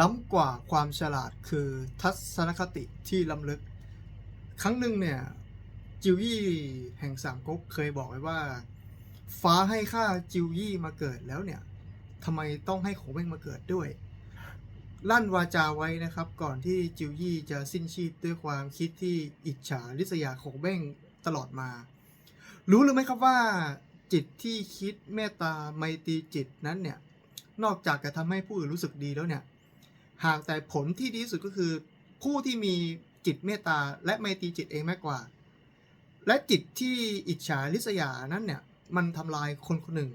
ล้ำกว่าความฉลาดคือทัศนคติที่ล้ำลึก ครั้งหนึ่งเนี่ย จิวยี่แห่งสามก๊กเคยบอกไว้ว่า ฟ้าให้ข้าจิวยี่มาเกิดแล้วเนี่ยทำไมต้องให้ของเบ้งมาเกิดด้วย ลั่นวาจาไว้นะครับ ก่อนที่จิวยี่จะสิ้นชีพด้วยความคิดที่อิจฉาริษยาของเบ้งตลอดมา รู้หรือไม่ครับว่า จิตที่คิดเมตตาไมตรีจิตนั้นเนี่ยนอกจากจะทำให้ผู้อื่นรู้สึกดีแล้วเนี่ย หากแต่ผลที่ดีที่สุดก็คือ ผู้ที่มีจิตเมตตาและไมตรีจิตเองมากกว่า และจิตที่อิจฉาริษยานั้นเนี่ยมันทำลายคนคนหนึ่ง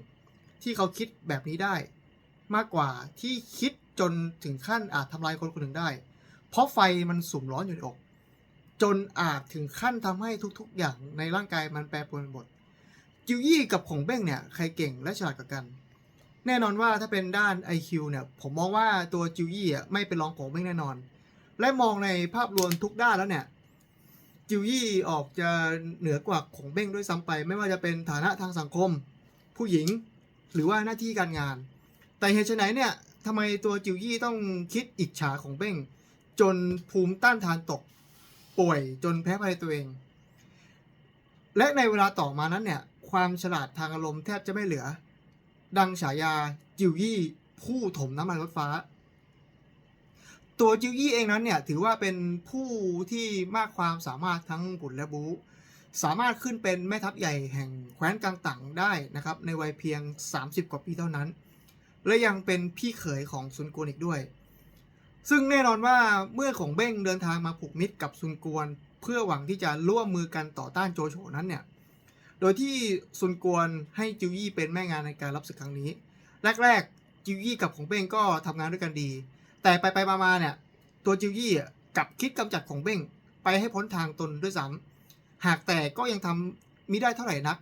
ที่เขาคิดแบบนี้ได้ มากกว่าที่คิดจนถึงขั้นอาจทำลายคนคนหนึ่งได้ เพราะไฟมันสุ่มร้อนอยู่ในอก จนอาจถึงขั้นทำให้ทุกๆ อย่างในร่างกายมันแปรปรวนหมดจิวยี่กับของเบ้งเนี่ยใครเก่งและฉลาดกว่ากัน แน่นอนว่าถ้าเป็นด้าน IQ เนี่ยผมมองว่าตัวจิวยี่อะไม่เป็นรองของเบ้งแน่นอน และมองในภาพรวมทุกด้านแล้วเนี่ยจิวยี่ออกจะเหนือกว่าของเบ้งด้วยซ้ำไป ไม่ว่าจะเป็นฐานะทางสังคม ผู้หญิงหรือว่าหน้าที่การงาน แต่เหตุไฉนเนี่ยทำไมตัวจิวยี่ต้องคิดอิจฉาของเบ้ง จนภูมิต้านทานตก ป่วยจนแพ้ภัยตัวเอง และในเวลาต่อมานั้นเนี่ยความฉลาดทางอารมณ์แทบจะไม่เหลือ ดังฉายาจิวยี่ผู้ถมน้ำมันรถฟ้า ตัวจิวยี่เองนั้นเนี่ยถือว่าเป็นผู้ที่มากความสามารถทั้งบุญและบูสามารถขึ้นเป็นแม่ทัพใหญ่แห่งแคว้นกังตังได้นะครับ ในวัยเพียง 30 กว่าปีเท่านั้น และยังเป็นพี่เขยของซุนกวนอีกด้วย ซึ่งแน่นอนว่าเมื่อของเบ้งเดินทางมาผูกมิตรกับซุนกวน เพื่อหวังที่จะร่วมมือกันต่อต้านโจโฉนั้นเนี่ย โดยที่ซุนกวนให้จิวยี่เป็นแม่งานในการรับศึกครั้งนี้ แรกๆจิวยี่กับของเบ้งก็ทำงานด้วยกันดี แต่ไปไปๆมาๆเนี่ยตัวจิวยี่กับคิดกำจัดของเบ้งไปให้พ้นทางตนด้วยซ้ำหากแต่ก็ยังทำมิได้เท่าไหร่นัก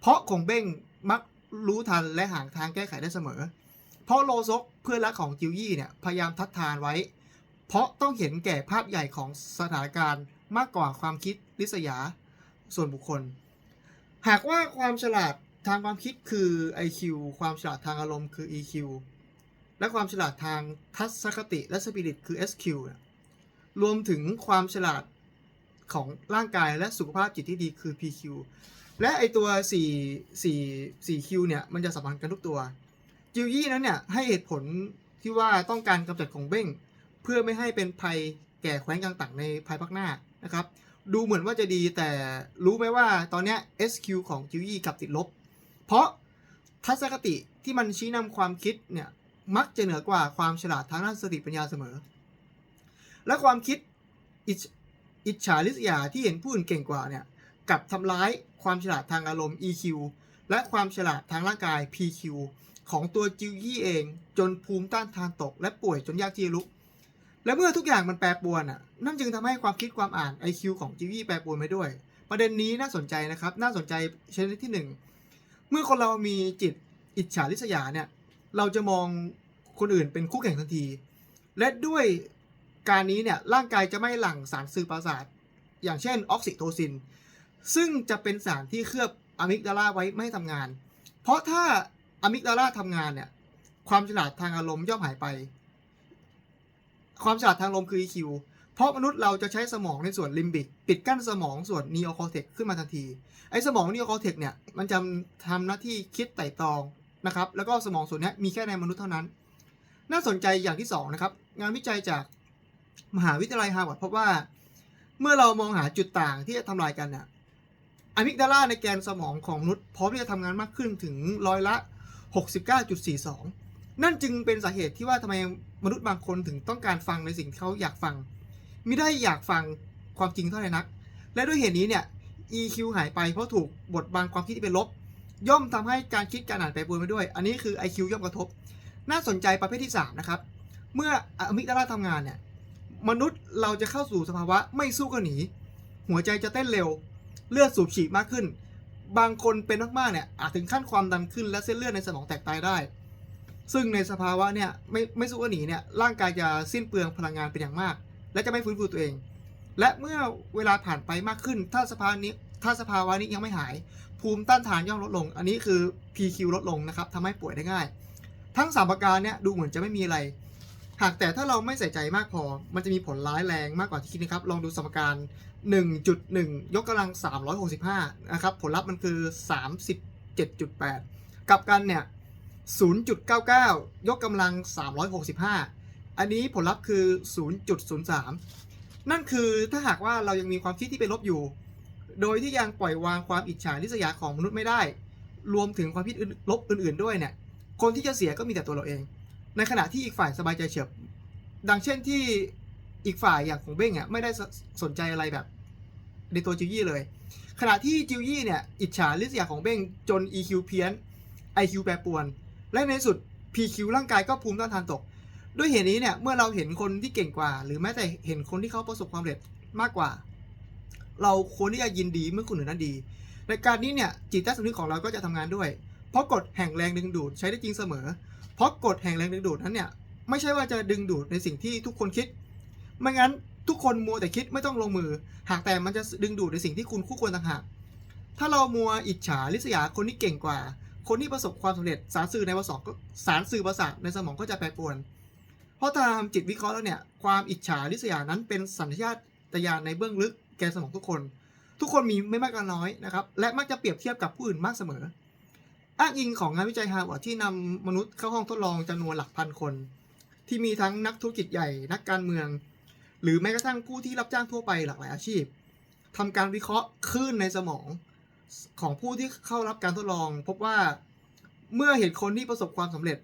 เพราะของเบ้งมักรู้ทันและหางทางแก้ไขได้เสมอ เพราะโลซกเพื่อนรักของจิวยี่เนี่ยพยายามทัดทานไว้ เพราะต้องเห็นแก่ภาพใหญ่ของสถานการณ์มากกว่าความคิดลิษยาส่วนบุคคล หากว่าความฉลาดทางความคิดคือ IQ ความฉลาดทางอารมณ์คือ EQ และความฉลาดทางทัศนคติและสปิริตคือ SQ เนี่ยรวมถึงความฉลาดของร่างกายและสุขภาพจิตที่ดีคือ PQ และไอตัว 4 4 4Q เนี่ย มันจะสัมพันธ์กันทุกตัว จิวยี่นั้นเนี่ย ให้เหตุผลที่ว่าต้องการกำจัดของเบ้ง เพื่อไม่ให้เป็นภัยแก่แคว้นกลางต่างในภายภาคหน้านะครับ ดูเหมือนว่าจะดีแต่รู้ไหมว่าตอนนี้ SQ ของจิวยี่กลับติดลบ เพราะทัศนคติที่มันชี้นำความคิดเนี่ยมักจะเหนือกว่าความฉลาดทางด้านสติปัญญาเสมอ และความคิดอิจฉาริษยาที่เห็นผู้อื่นเก่งกว่าเนี่ยกับทำร้ายความฉลาดทางอารมณ์ EQ และความฉลาดทางร่างกาย PQ ของตัวจิวยี่เอง จนภูมิต้านทานตก และป่วยจนยากที่จะลุก และเมื่อทุกอย่างมันแปรปรวนอะนั่นจึงทำให้ความคิดความอ่าน IQ ของจิวยี่แปรปรวนไปด้วย ประเด็นนี้น่าสนใจนะครับ น่าสนใจชนิดที่หนึ่งเมื่อคนเรามีจิตอิจฉาริษยาเนี่ยเราจะมองคนอื่นเป็นคู่แข่งทันที และด้วยการนี้เนี่ยร่างกายจะไม่หลั่งสารสื่อประสาท อย่างเช่นออกซิโทซิน ซึ่งจะเป็นสารที่เคลือบอะมิกดาลาไว้ไม่ให้ทำงาน เพราะถ้าอะมิกดาลาทำงานเนี่ยความฉลาดทางอารมณ์ย่อมหายไป ความฉลาดทางอารมคือ EQ เพราะมนุษย์เราจะใช้สมองในส่วนลิมบิกปิดกั้นสมองส่วนนีโอคอเทกขึ้นมาทันที ไอ้สมองนีโอคอเทกเนี่ยมันจะทำหน้าที่คิดไต่ตรองนะครับแล้วก็สมองส่วนนี้มีแค่ในมนุษย์เท่านั้น น่าสนใจอย่างที่สองนะครับงานวิจัยจากมหาวิทยาลัยฮาร์วาร์ดพบว่า เมื่อเรามองหาจุดต่างที่จะทำลายกันเนี่ยอะมิกดาลาในแกนสมองของมนุษย์พร้อมที่จะทำงานมากขึ้นถึงร้อยละ 69.42 นั่นจึงเป็นสาเหตุที่ว่าทำไม มนุษย์บางคนถึงต้องการฟังในสิ่งที่เขาอยากฟัง ไม่ได้อยากฟังความจริงเท่าไหร่นัก และด้วยเหตุนี้เนี่ย EQ หายไปเพราะถูกบดบังความคิดที่เป็นลบ ย่อมทำให้การคิดการอ่านแปปวนไปด้วย อันนี้คือ IQ ย่อมกระทบ น่าสนใจประเภทที่ 3 นะครับ เมื่ออมิกดาลาทำงานเนี่ยมนุษย์เราจะเข้าสู่สภาวะไม่สู้ก็หนี หัวใจจะเต้นเร็ว เลือดสูบฉีดมากขึ้น บางคนเป็นมากๆเนี่ยอาจถึงขั้นความดันขึ้นและเส้นเลือดในสมองแตกตายได้ ซึ่งในสภาวะเนี่ยไม่ไม่สู้ก็หนีเนี่ยร่างกายจะสิ้นเปลืองพลังงานเป็นอย่างมาก และจะไม่ฟื้นฟูตัวเอง และเมื่อเวลาผ่านไปมากขึ้น ถ้าสภาวะนี้ถ้าสภาวะนี้ยังไม่หาย ภูมิต้านทานย่อมลดลง อันนี้คือ PQ ลดลงนะครับทำให้ป่วยได้ง่าย ทั้งสามประการเนี่ยดูเหมือนจะไม่มีอะไร หากแต่ถ้าเราไม่ใส่ใจมากพอ มันจะมีผลร้ายแรงมากกว่าที่คิดนะครับ ลองดูสมการ 1.1 ยกกำลัง 365 นะครับ ผลลัพธ์มันคือ 37.8 กับกันเนี่ย 0.99 ยกกำลัง 365 อันนี้ผลลัพธ์คือ 0.03 นั่นคือถ้าหากว่าเรายังมีความคิดที่เป็นลบอยู่ โดยที่ยังปล่อยวางความอิจฉาริษยาของมนุษย์ไม่ได้ รวมถึงความคิดอื่นลบอื่นๆด้วยเนี่ย คนที่จะเสียก็มีแต่ตัวเราเอง ในขณะที่อีกฝ่ายสบายใจเฉียบ ดังเช่นที่อีกฝ่ายอย่างของเบ้งอะไม่ได้สสนใจอะไรแบบ ในตัวจิวยี่เลย ขณะที่จิวยี่เนี่ยอิจฉาริษยาของเบ้งจน EQ เพี้ยน IQ แปรปรวน และในสุด PQ ร่างกายก็ภูมิต้านทานตก ด้วยเหตุนี้เนี่ยเมื่อเราเห็นคนที่เก่งกว่า หรือแม้แต่เห็นคนที่เขาประสบความสำเร็จมากกว่า เราควรที่จะยินดีเมื่อคนอื่นนั้นดีในการนี้เนี่ยจิตใต้สำนึกของเราก็จะทำงานด้วย เพราะกฎแห่งแรงดึงดูดใช้ได้จริงเสมอ เพราะกฎแห่งแรงดึงดูดนั้นเนี่ยไม่ใช่ว่าจะดึงดูดในสิ่งที่ทุกคนคิด ไม่งั้นทุกคนมัวแต่คิดไม่ต้องลงมือ หากแต่มันจะดึงดูดในสิ่งที่คุณคู่ควรต่างหากถ้าเรามัวอิจฉาริษยาคนที่เก่งกว่า คนที่ประสบความสำเร็จสารสื่อในประสองก็สารสื่อประสาทในสมองก็จะแปรปรวน เพราะตามจิตวิเคราะห์แล้วเนี่ยความอิจฉาริษยานั้นเป็นสัญชาตญาณในเบื้องลึกแกนสมองทุกคน ทุกคนมีไม่มากก็น้อยนะครับและมักจะเปรียบเทียบกับผู้อื่นมากเสมอ อ้างอิงของงานวิจัยฮาร์วาร์ดที่นำมนุษย์เข้าห้องทดลองจำนวนหลักพันคน ที่มีทั้งนักธุรกิจใหญ่ นักการเมือง หรือแม้กระทั่งผู้ที่รับจ้างทั่วไปหลากหลายอาชีพทำการวิเคราะห์คลื่นในสมอง ของผู้ที่เข้ารับการทดลอง พบว่าเมื่อเห็นคนที่ประสบความสำเร็จ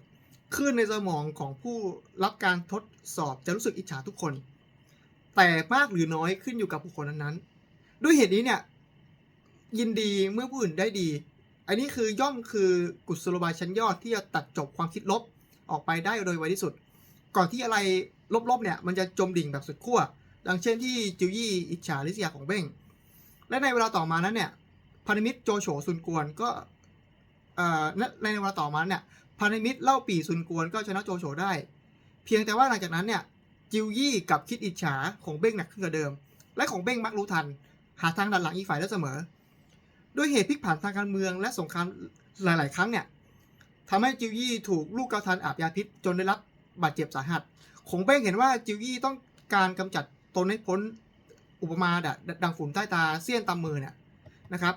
คลื่นในสมองของผู้รับการทดสอบจะรู้สึกอิจฉาทุกคน แต่มากหรือน้อยขึ้นอยู่กับบุคคลนั้นๆ ด้วยเหตุนี้เนี่ย ยินดีเมื่อผู้อื่นได้ดี อันนี้คือย่อมคือกุศโลบายชั้นยอดที่จะตัดจบความคิดลบออกไปได้โดยไวที่สุด ก่อนที่อะไรลบๆเนี่ยมันจะจมดิ่งแบบสุดขั้วดังเช่นที่จิวยี่อิจฉาริษยาของเบ้งและในเวลาต่อมานั้นเนี่ย พันธมิตรโจโฉซุนกวนก็เอ่อในเวลาต่อมาเนี่ยพันธมิตรเล่าปี่ซุนกวนก็ชนะโจโฉได้ เพียงแต่ว่าหลังจากนั้นเนี่ยจิวยี่กับคิดอิจฉาของเบ้งหนักขึ้นกว่าเดิม และของเบ้งมักรู้ทัน หาทางดันหลังอีกฝ่ายได้เสมอ ด้วยเหตุพลิกผันทางการเมืองและสงครามหลาย ๆ ครั้งเนี่ยทำให้จิวยี่ถูกลูกเกาทันอาบยาพิษจนได้รับบาดเจ็บสาหัสคงเบ้งเห็นว่าจิวยี่ต้องการกำจัดตนให้พ้นอุปมาดะดังฝุ่นใต้ตาเสี้ยนตามมือเนี่ยนะครับ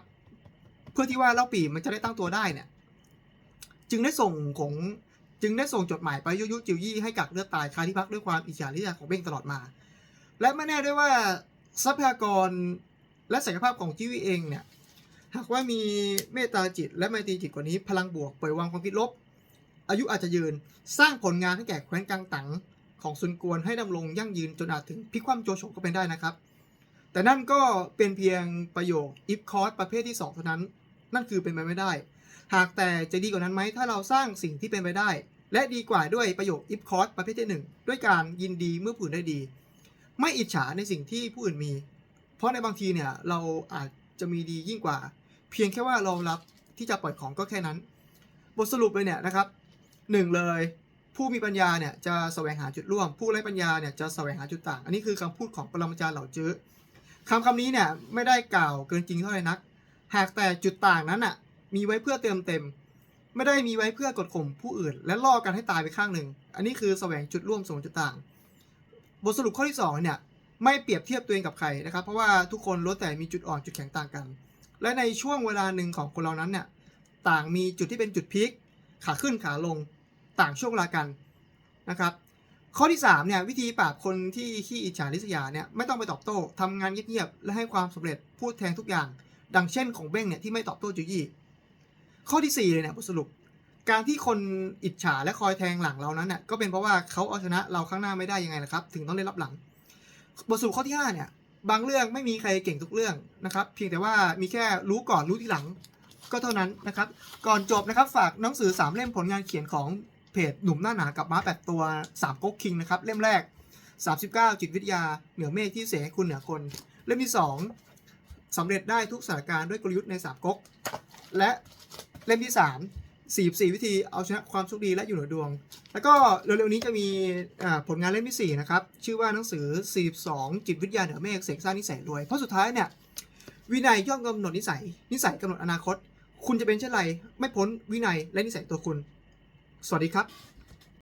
พื่อที่ว่าเล่าปีมันจะได้ตั้งตัวได้เนี่ย จึงได้ส่งของจึงได้ส่งจดหมายไปยุยุจิวยี่ให้กักเลือดตายคาที่พักด้วยความอิจฉาริษยาของเบ้งตลอดมา และไม่แน่ด้วยว่าทรัพยากรและศักยภาพของจิวยี่เองเนี่ย หากว่ามีเมตตาจิต และไมตรีจิตกว่านี้ พลังบวกปล่อยวางความคิดลบ อายุอาจจะยืนสร้างผลงานให้แก่แคว้นกังตังของซุนกวนให้ดำรงยั่งยืนจนอาจถึงพิคว่ำโจโฉก็เป็นได้นะครับ แต่นั่นก็เป็นเพียงประโยค if cause ประเภทที่2เท่านั้น นั่นคือเป็นไปไม่ได้ หากแต่จะดีกว่านั้นไหมถ้าเราสร้างสิ่งที่เป็นไปได้ และดีกว่าด้วยประโยค if cause ประเภทที่ 1 ด้วยการยินดีเมื่อผู้อื่นได้ดี ไม่อิจฉาในสิ่งที่ผู้อื่นมี เพราะในบางทีเนี่ยเราอาจจะมีดียิ่งกว่า เพียงแค่ว่าเรารับที่จะปล่อยของก็แค่นั้น บทสรุปเลยเนี่ยนะครับหนึ่งเลยผู้มีปัญญาเนี่ยจะแสวงหาจุดร่วม ผู้ไร้ปัญญาเนี่ยจะแสวงหาจุดต่าง อันนี้คือคำพูดของปรมาจารย์เหล่าจื้อคำคำนี้เนี่ยไม่ได้กล่าวเกินจริงเท่าไหร่นัก หากแต่จุดต่างนั้นอะมีไว้เพื่อเติมเต็ม ไม่ได้มีไว้เพื่อกดข่มผู้อื่น และล่อกันให้ตายไปข้างหนึ่ง อันนี้คือแสวงจุดร่วมส่งจุดต่าง บทสรุปข้อที่สองเนี่ยไม่เปรียบเทียบตัวเองกับใครนะครับ เพราะว่าทุกคนล้วนแต่มีจุดอ่อนจุดแข็งต่างกัน และในช่วงเวลาหนึ่งของคนเรานั้นเนี่ยต่างมีจุดที่เป็นจุดพีคขาขึ้นขาลงต่างช่วงเวลากันนะครับ ข้อที่3เนี่ยวิธีปราบคนที่ขี้อิจฉาริษยาเนี่ยไม่ต้องไปตอบโต้ทำงานเงียบๆและให้ความสำเร็จพูดแทนทุกอย่าง ดังเช่นของเบ้งเนี่ยที่ไม่ตอบโต้จุยี่ ข้อที่ 4 เลยเนี่ยบทสรุป การที่คนอิจฉาและคอยแทงหลังเรานั้นเนี่ยก็เป็นเพราะว่าเขาเอาชนะเราข้างหน้าไม่ได้ยังไงนะครับ ถึงต้องได้รับหลัง บทสรุปข้อที่5เนี่ยบางเรื่องไม่มีใครเก่งทุกเรื่องนะครับ เพียงแต่ว่ามีแค่รู้ก่อนรู้ทีหลังก็เท่านั้นนะครับ ก่อนจบนะครับฝากหนังสือ 3 เล่มผลงานเขียนของเพจหนุ่มหน้าหนากับม้าแปดตัว3ก๊กคิงนะครับเล่มแรก 39 จิตวิทยาเหนือเมฆที่เสียให้คุณเหนือคน เล่มที่ 2 สำเร็จได้ทุกสถานการณ์ด้วยกลยุทธ์ใน3ก๊ก และเล่มที่3 44 วิธีเอาชนะความโชคดีและอยู่เหนือดวง แล้วก็เร็วๆนี้จะมีผลงานเล่มที่ 4 นะครับ ชื่อว่าหนังสือ 42 จิตวิทยาเหนือเมฆเสกสร้างนิสัยรวย เพราะสุดท้ายเนี่ยวินัยย่อมกำหนดนิสัย นิสัยกำหนดอนาคต คุณจะเป็นเช่นไร ไม่พ้นวินัยและนิสัยตัวคุณ สวัสดีครับ